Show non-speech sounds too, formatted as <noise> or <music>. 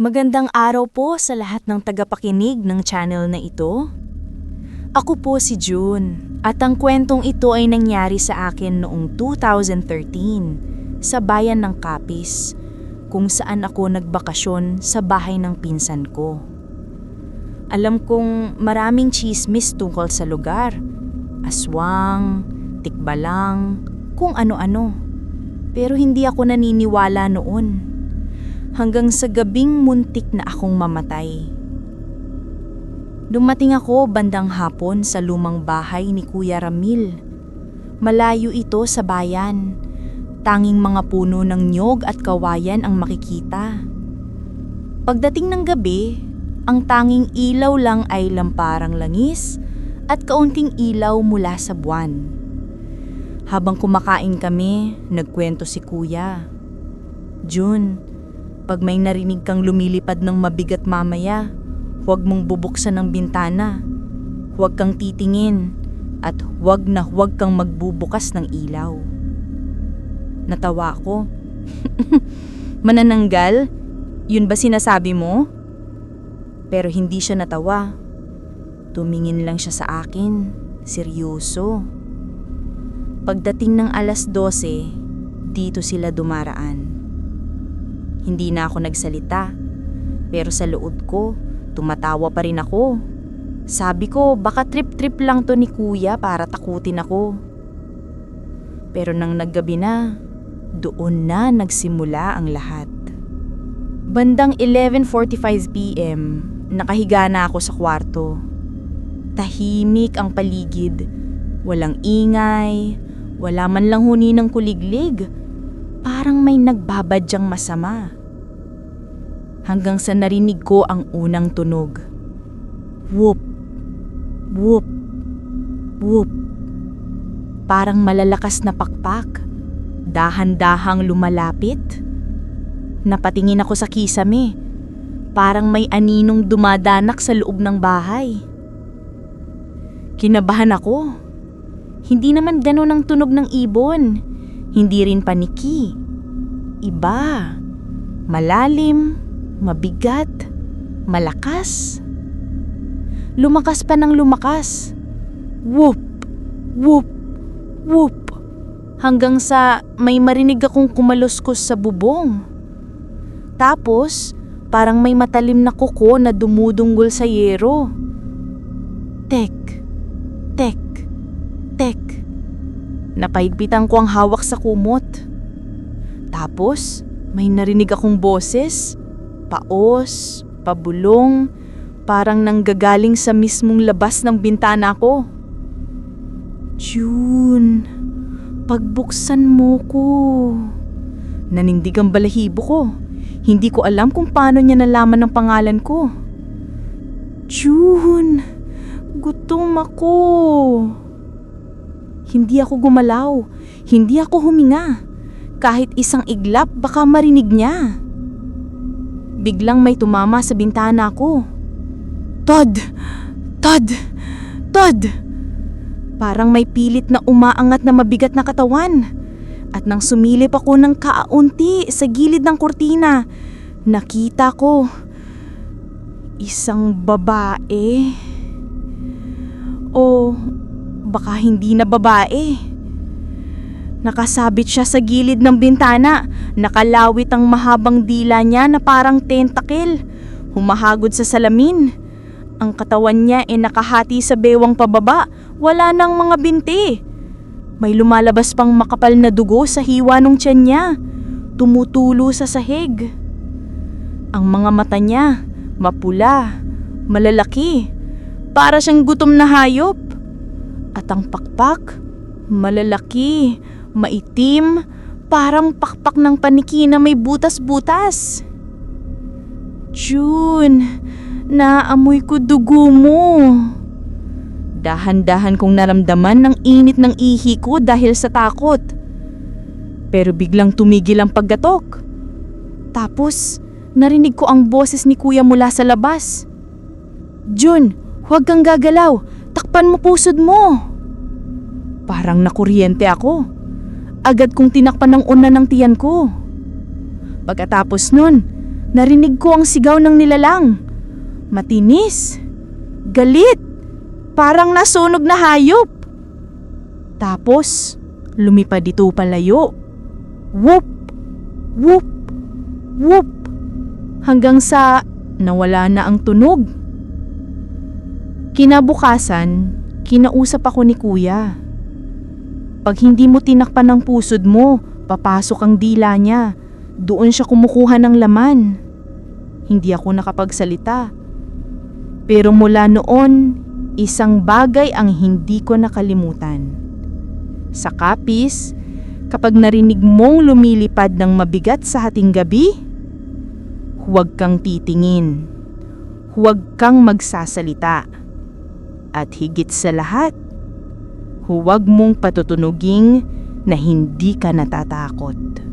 Magandang araw po sa lahat ng tagapakinig ng channel na ito. Ako po si June at ang kwentong ito ay nangyari sa akin noong 2013 sa bayan ng Capiz kung saan ako nagbakasyon sa bahay ng pinsan ko. Alam kong maraming chismis tungkol sa lugar. Aswang, tikbalang, kung ano-ano. Pero hindi ako naniniwala noon hanggang sa gabing muntik na akong mamatay. Dumating ako bandang hapon sa lumang bahay ni Kuya Ramil. Malayo ito sa bayan. Tanging mga puno ng nyog at kawayan ang makikita. Pagdating ng gabi, ang tanging ilaw lang ay lamparang langis at kaunting ilaw mula sa buwan. Habang kumakain kami, nagkwento si Kuya. June, pag may narinig kang lumilipad ng mabigat mamaya, huwag mong bubuksan ng bintana. Huwag kang titingin at huwag na huwag kang magbubukas ng ilaw. Natawa ako. <laughs> Manananggal? Yun ba sinasabi mo? Pero hindi siya natawa. Tumingin lang siya sa akin, seryoso. Pagdating ng alas 12, dito sila dumaraan. Hindi na ako nagsalita. Pero sa loob ko, tumatawa pa rin ako. Sabi ko, baka trip-trip lang to ni kuya para takutin ako. Pero nang naggabi na, doon na nagsimula ang lahat. Bandang 11.45pm, nakahiga na ako sa kwarto. Tahimik ang paligid. Walang ingay, wala man lang huni ng kuliglig. Parang may nagbabadyang masama. Hanggang sa narinig ko ang unang tunog. Whoop, whoop, whoop. Parang malalakas na pakpak. Dahan-dahang lumalapit. Napatingin ako sa kisame. Parang may aninong dumadanak sa loob ng bahay. Kinabahan ako. Hindi naman ganun ang tunog ng ibon. Hindi rin paniki. Iba. Malalim, mabigat, malakas. Lumakas pa ng lumakas. Whoop, whoop, whoop. Hanggang sa may marinig akong kumaluskos sa bubong. Tapos, parang may matalim na kuko na dumudunggol sa yero. Tek, tek. Napahigpitan ko ang hawak sa kumot. Tapos, may narinig akong boses, paos, pabulong, parang nanggagaling sa mismong labas ng bintana ko. June, pagbuksan mo ko. Nanindig ang balahibo ko. Hindi ko alam kung paano niya nalaman ng pangalan ko. June, gutom ako. Hindi ako gumalaw. Hindi ako huminga. Kahit isang iglap baka marinig niya. Biglang may tumama sa bintana ko. Todd! Todd! Todd! Parang may pilit na umaangat na mabigat na katawan. At nang sumilip ako ng kaunti sa gilid ng kurtina, nakita ko isang babae. O baka hindi na babae. Nakasabit siya sa gilid ng bintana. Nakalawit ang mahabang dila niya na parang tentacle. Humahagod sa salamin. Ang katawan niya ay nakahati sa bewang pababa. Wala nang mga binti. May lumalabas pang makapal na dugo sa hiwa ng tiyan niya. Tumutulo sa sahig. Ang mga mata niya, mapula, malalaki. Para siyang gutom na hayop. At ang pakpak, malalaki, maitim, parang pakpak ng paniki na may butas-butas. June, naamoy ko dugo mo. Dahan-dahan kong naramdaman ng init ng ihi ko dahil sa takot. Pero biglang tumigil ang paggatok. Tapos, narinig ko ang boses ni kuya mula sa labas. June, huwag kang gagalaw. Takpan mo pusod mo. Parang nakuryente ako. Agad kong tinakpan ng una ng tiyan ko. Pagkatapos nun, narinig ko ang sigaw ng nilalang. Matinis. Galit. Parang nasunog na hayop. Tapos, lumipad ito palayo. Whoop! Whoop! Whoop! Hanggang sa nawala na ang tunog. Kinabukasan, kinausap ako ni kuya. Pag hindi mo tinakpan ng pusod mo, papasok ang dila niya. Doon siya kumukuha ng laman. Hindi ako nakapagsalita. Pero mula noon, isang bagay ang hindi ko nakalimutan. Sa kapis, kapag narinig mong lumilipad ng mabigat sa hating gabi, huwag kang titingin. Huwag kang magsasalita. At higit sa lahat, huwag mong patutunuging na hindi ka natatakot.